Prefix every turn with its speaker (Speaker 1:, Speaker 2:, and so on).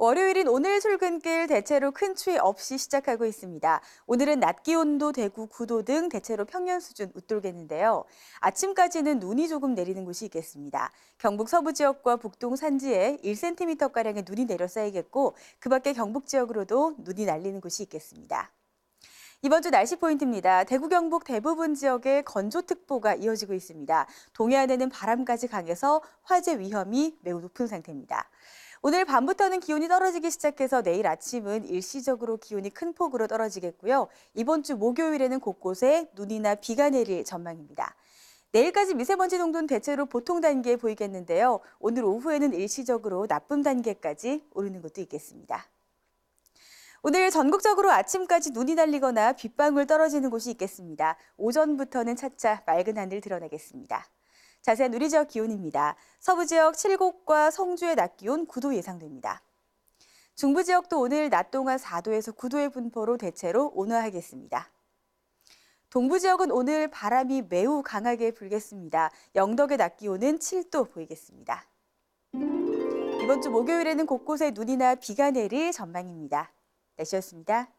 Speaker 1: 월요일인 오늘 출근길 대체로 큰 추위 없이 시작하고 있습니다. 오늘은 낮 기온도 대구 9도 등 대체로 평년 수준 웃돌겠는데요. 아침까지는 눈이 조금 내리는 곳이 있겠습니다. 경북 서부 지역과 북동 산지에 1cm가량의 눈이 내려 쌓이겠고 그 밖에 경북 지역으로도 눈이 날리는 곳이 있겠습니다. 이번 주 날씨 포인트입니다. 대구 경북 대부분 지역에 건조특보가 이어지고 있습니다. 동해안에는 바람까지 강해서 화재 위험이 매우 높은 상태입니다. 오늘 밤부터는 기온이 떨어지기 시작해서 내일 아침은 일시적으로 기온이 큰 폭으로 떨어지겠고요. 이번 주 목요일에는 곳곳에 눈이나 비가 내릴 전망입니다. 내일까지 미세먼지 농도는 대체로 보통 단계에 보이겠는데요. 오늘 오후에는 일시적으로 나쁨 단계까지 오르는 곳도 있겠습니다. 오늘 전국적으로 아침까지 눈이 날리거나 빗방울 떨어지는 곳이 있겠습니다. 오전부터는 차차 맑은 하늘 드러나겠습니다. 자세한 우리 지역 기온입니다. 서부 지역 7곳과 성주의 낮 기온 9도 예상됩니다. 중부 지역도 오늘 낮 동안 4도에서 9도의 분포로 대체로 온화하겠습니다. 동부 지역은 오늘 바람이 매우 강하게 불겠습니다. 영덕의 낮 기온은 7도 보이겠습니다. 이번 주 목요일에는 곳곳에 눈이나 비가 내릴 전망입니다. 날씨였습니다.